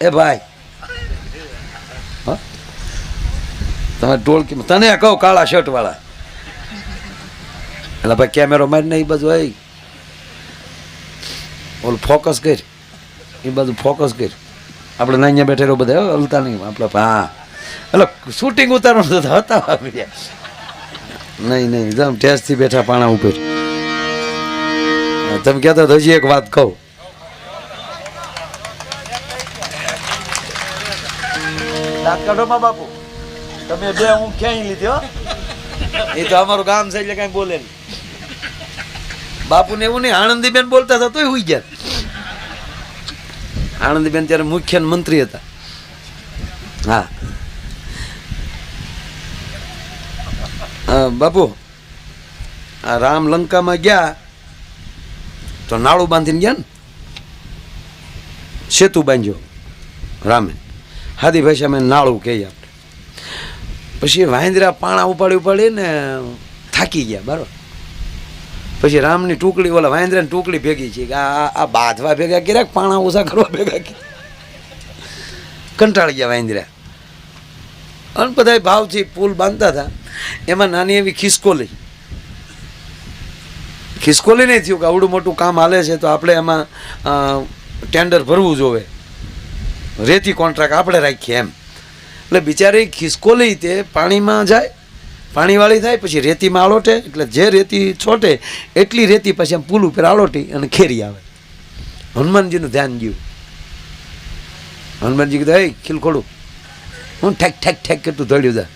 એ ભાઈ. તમે ટોળકી તને કહો કાળા શર્ટ વાળા. એટલે ભાઈ કેમેરો મારીને એ બધું આવી ઓલું ફોકસ કર. એ બધું ફોકસ કર. આપણે ના અહીંયા બેઠેલો બધા હલતા નહીં. આપણે હા. એટલે શૂટિંગ ઉતારવાનું તો હતા નહીં નહીં. એકદમ ટેસ્ટથી બેઠા પાણા ઉપર. તમે કહેતા તો હજી એક વાત કહું. દાંત બાપુ. તમે બે હું ક્યાંય લીધી એ તો અમારું ગામ છે એટલે કઈ બોલે નહીં. બાપુને એવું નહીં આનંદીબેન બોલતા હતા તોય હુઈ ગયા. આનંદીબેન ત્યારે મુખ્ય મંત્રી હતા. હા, બાપુ આ રામ લંકામાં ગયા તો નાળું બાંધીને ગયા ને? સેતુ બાંધ્યો રામે. હાદી ભાષામાં નાળું કહીએ આપણે. પછી વાંદરા પાણા ઉપાડી ઉપાડી ને થાકી ગયા, બરાબર. પછી રામની ટુકડી, ઓલા વાંદરાની ટુકડી ભેગી છે. કે આ આ- બાંધવા ભેગા કર્યા પાણા ઓછા કરવા ભેગા કર્યા? કંટાળી ગયા વાંદરા. અને બધા ભાવથી પુલ બાંધતા હતા. એમાં નાની એવી ખિસકોલી. ખિસકોલી નહીં થયું કે આવડું મોટું કામ હાલે છે તો આપણે એમાં ટેન્ડર ભરવું જોવે. રેતી કોન્ટ્રાક્ટ આપણે રાખીએ એમ. એટલે બિચારી ખિસકોલી તે પાણીમાં જાય, પાણીવાળી થાય, પછી રેતીમાં આળોટે એટલે જે રેતી છોટે, એટલી રેતી પછી આમ પુલ ઉપર આળોટી અને ખેરી આવે. હનુમાનજીનું ધ્યાન ગયું. હનુમાનજી કીધું એ ખીલખોડું હું ઠેક ઠેક ઠેક કેટલું ધડ્યું જા.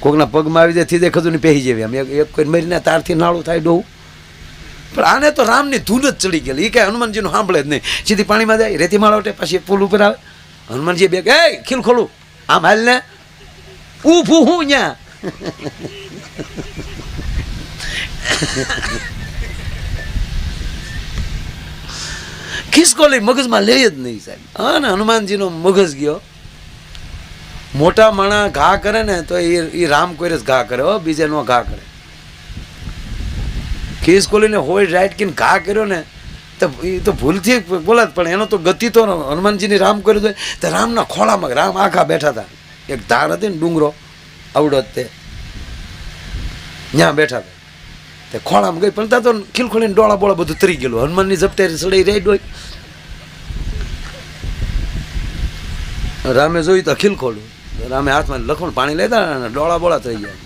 કોકના પગમાં આવી જાય થી ખતું ને પહેરી જેવી આમ. એક કોઈ મરીને તારથી નાળું થાય ડોવું પણ આને તો રામની ધૂન જ ચડી ગયેલી. એ કાંઈ હનુમાનજીનું સાંભળે જ નહીં. સીધી પાણીમાં જાય રેતી માળોટે પછી પુલ ઉપર આવે. હનુમાનજી બે કે ખીલ ખોલું. આમ હાલ ને? ઊભું હું ન્યા. ખિસકોલી મગજમાં લે જ નહીં સાહેબ. હા ને, હનુમાનજીનો મગજ ગયો. મોટા માણા ઘા કરે ને, તો એ એ રામ કોઈ ઘા કરે, હો, બીજે નો ઘા કરે. ખિસકોલીને હોય રાઈટ કીને ઘા કર્યો ને તો એ તો ભૂલથી બોલાત, પણ એનો તો ગતિ તો હનુમાનજીની રામ કર્યું હોય તો રામના ખોળામાં રામ આખા બેઠા હતા. એક ધાર હતી ને ડુંગરો, આવડો તે. ત્યાં બેઠા હતા. તે ખોળામાં ગઈ, પણ ત્યાં તો ખીલખોળીને ડોળા બોળા બધું તરી ગયેલું. હનુમાનની ઝપટે સડાઈ રહી ડોઈ. રામે જોયું તો ખીલખોલું રામે હાથમાં લખમણ પાણી લેતા અને ડોળા બોળા થઈ ગયા.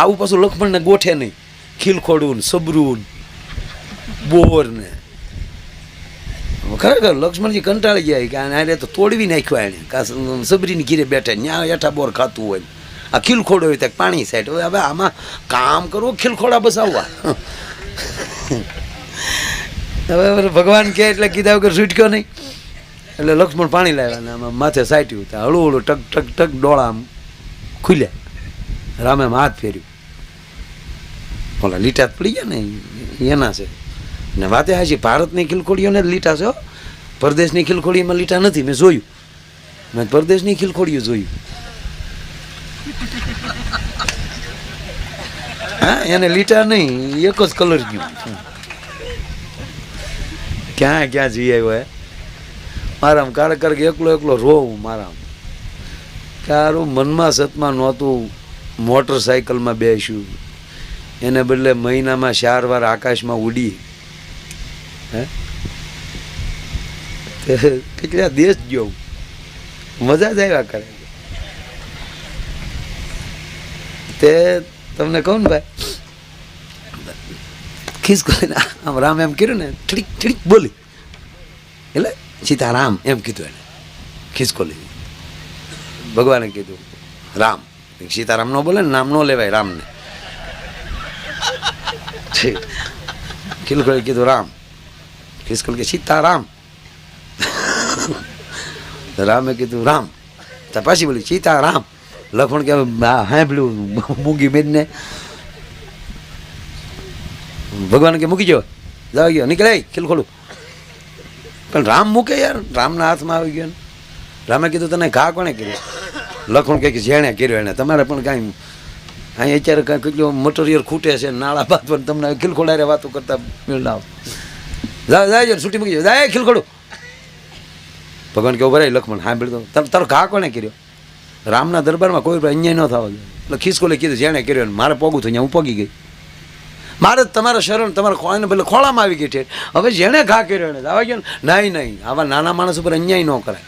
આવું પાછું લખમણને ગોઠે નહીં. ખીલખોડું સબરું ને બોર ને ખરેખર લક્ષ્મણજી કંટાળી ગયા કે આને તો તોડવી નાખ્યો એને કા સબરીની ઘીરે બેઠા ન્યા હેઠા બોર ખાતું હોય આ ખીલખોડો હોય ત્યાં પાણી સાઈડ. હવે હવે આમાં કામ કરવું ખીલખોડા બસાવવા? હવે ભગવાન કહે એટલે કીધા વગર છૂટક્યો નહીં. એટલે લક્ષ્મણ પાણી લાવ્યા ને આમાં માથે સાટ્યું. ત્યાં હળું હળું ટક ટક ટક ડોળા આમ ખુલ્યા. રામે હાથ ફેર્યું. ઓલા લીટા પડી ગયા ને, એના છે. ને વાતે હાજી ભારતની ખીલખોડીઓને જ લીટા છે પરદેશની ખીલખોડીમાં લીટા નથી, મેં જોયું. મેં પરદેશની ખીલખોડીઓ જોયું. હા, એને લીટા નહીં, એક જ કલર ગયું. ક્યાં ક્યાં જઈ આવ્યો, હે? મારામ કારક કારક એકલો એકલો રોવું મારામ. તારું મનમાં સતમાં નહોતું મોટરસાયકલમાં બેસ્યું. એને બદલે મહિનામાં ચાર વાર આકાશમાં ઉડી. હે? કેટલા દેશ ગયો મજા જ આવ્યા કરે. તે તમને કહું ને ભાઈ ખિસકોલીને આમ રામ એમ કર્યું ને, ઠીક ઠીક બોલી. એટલે સીતારામ એમ કીધું એને ખિસકોલી ભગવાને કીધું, રામ. સીતારામ નો બોલે ને, નામ નો લેવાય રામને. ખિલકોલી કીધું, રામ. ખિસકોલી કે સીતારામ રામે કીધું રામ તો પાછી બોલી સીતારામ લખણ કે સાંભળ્યું મૂંગી બેનને ભગવાન કે મૂકી જો જાવ ગયો નીકળે ખીલ ખોલું પણ રામ મૂકે યાર રામના હાથમાં આવી ગયો રામે કીધું તને ઘા કોણે કર્યો લખણ કે જેણે કર્યો એને તમારે પણ કાંઈ અહીં અત્યારે કાંઈ કેટલું મટીરિયલ ખૂટે છે નાળા બાદ પણ તમને ખીલખોડારે વાતો કરતા મેળ આવ જાય જાય છૂટી મૂકી જાય જાય ખિલખડું. ભગવાન કે ભરાય લખમણ સાંભળી તો તારો તારો ઘા કોને કર્યો? રામના દરબારમાં કોઈ અન્યાય ન થવા જોઈએ એટલે ખિસકોલે કીધું, જેણે કર્યો ને મારે પોગું થયું હું પોગી ગઈ. મારે તમારા શરણ, તમારા ખોળાને પેલા ખોળામાં આવી ગઈ છે હવે જેણે ઘા કર્યો એને આવા ગયો ને. નહીં નહીં, આવા નાના માણસ ઉપર અન્યાય ન કરાય.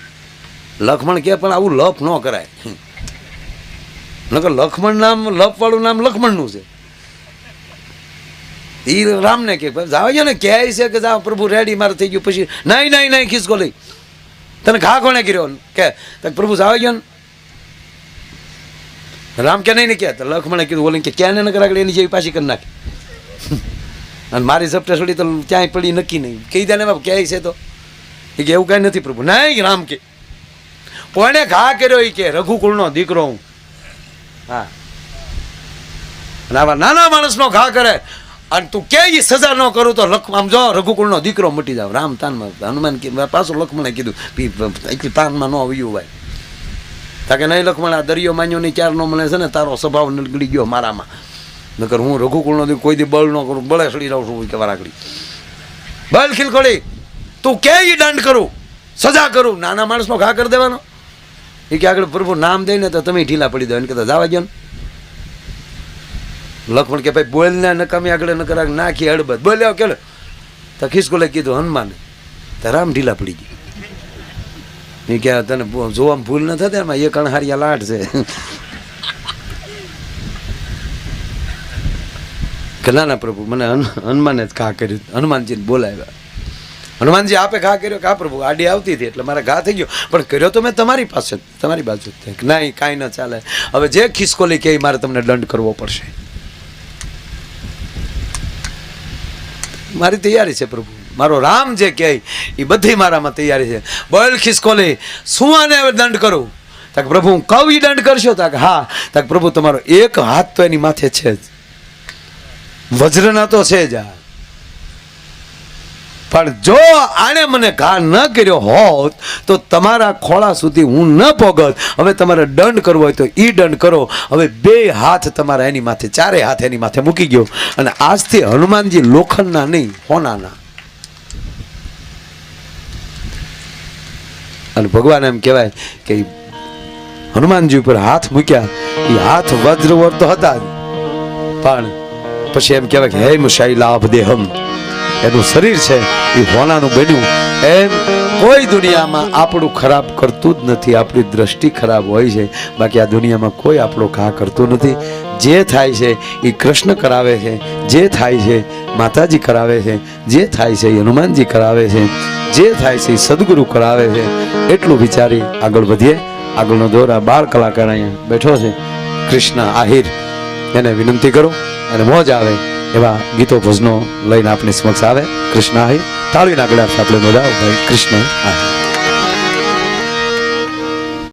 લખમણ કે પણ આવું લપ ન કરાય. નકર લખમણ નામ, લપવાળું નામ લખમણનું છે. એ રામને કે જાવ ને કહે છે કે જાવ, પ્રભુ રેડી મારે થઈ ગયું, પછી નહીં નહીં નહીં ખિસકો લઈ. તને ઘા કોણે કર્યો? કે પ્રભુ જાવ ગયો ને. રામ કે નહીં ને કે લખમણે કીધું, ઓલે કે ક્યાં ને આગળ એની જેવી પાછી કરી નાખી. અને મારી ઝપટે છોડી તો ક્યાંય પડી નક્કી નહીં. કહી દે ને બાપ, ક્યાંય છે તો? એ કે એવું કાંઈ નથી પ્રભુ. નહીં રામ કે. કોણે ઘા કર્યો એ કે, રઘુકુળનો દીકરો હું. હા. અને આવા નાના માણસનો ઘા કરે. અને તું કે ઈ સજા ન કરું તો લખ આમ જો, રઘુકુળનો દીકરો મટી જાવ. રામ તાનમાં હનુમાન પાછું લક્ષ્મણે કીધું એટલી તાનમાં ન આવ્યું ભાઈ તાકે નહીં લખમણ આ દરિયો માન્યો નહીં ચાર નો મળે છે ને તારો સ્વભાવ નીકળી ગયો મારામાં. નકર હું રઘુકુળનો દી કોઈ દી બળ ન કરું, બળે સડી રહું છું કે વારાકડી. બળ ખીલકોડી તું કે એ દંડ કરું? સજા કરું? નાના માણસનો ઘા કરી દેવાનો? એ કે આગળ પ્રભુ નામ દઈને તો તમે ઢીલા પડી દો એને કહેતા, જવા ગયો ને. લખમણ કે ભાઈ બોલ ને નકામી આગળ ન કરાક નાખી હળબત બોલ્યો કે તો ખિસકોલે કીધું, હનુમાન. તો રામ ઢીલા પડી ગઈ. નહીં કે તને જોવામાં ભૂલ ન થતી એમાં એક અણહારિયા લાટ છે. કે ના ના, પ્રભુ, મને હનુમાને જ ઘા કર્યું. હનુમાનજીને બોલાવ્યા. હનુમાનજી આપે ઘા કર્યો કે આ પ્રભુ, આડી આવતી હતી, એટલે મારે ઘા થઈ ગયો. પણ કર્યો તો મેં તમારી પાસે તમારી બાજુ નહીં, કાંઈ ન ચાલે. હવે જે ખિસકોલી કે મારે તમને દંડ કરવો પડશે. મારી તૈયારી છે પ્રભુ. મારો રામ જે કહે, એ બધી મારામાં તૈયારી છે. બોલ ખિસકોલે, શું આને હવે દંડ કરું? તાક પ્રભુ, હું ઈ દંડ કરશો? તાક હા. તાક પ્રભુ, તમારો એક હાથ તો એની માથે છે જ. વજ્રના તો છે જ આ. પણ જો આણે મને ઘા ન કર્યો હોત, તો તમારા ખોળા સુધી હું ન પોગત. હવે તમારે દંડ કરવો હોય તો એ દંડ કરો. હવે બે હાથ તમારા એની માથે, ચારે હાથ એની માથે મૂકી ગયો. અને આજથી હનુમાનજી લોખંડના નહીં, હોનાના. અને ભગવાન એમ કહેવાય કે હનુમાનજી ઉપર હાથ મૂક્યા. એ હાથ વજ્રવર તો હતા. પણ પછી એમ કહેવાય કે, હે મુશાઈ લાભ દેહમ એનું શરીર છે, એ હોનાનું બન્યું. એમ કોઈ દુનિયામાં આપણું ખરાબ કરતું જ નથી, આપણી દ્રષ્ટિ ખરાબ હોય છે. બાકી આ દુનિયામાં કોઈ આપણો ઘા કરતું નથી. જે થાય છે, એ કૃષ્ણ કરાવે છે. જે થાય છે, માતાજી કરાવે છે. જે થાય છે, એ હનુમાનજી કરાવે છે. જે થાય છે, એ સદગુરુ કરાવે છે. એટલું વિચારી આગળ વધીએ. આગળનો દોર આ બાળ કલાકાર અહીંયા બેઠો છે. કૃષ્ણ આહિર. એને વિનંતી કરો અને મોજ આવે. એવા ગીતો ભજનો લઈને આપણી સમક્ષ આવે. કૃષ્ણ આહિર તાળીના ગળા આપણે મજા ભાઈ. કૃષ્ણ આહિર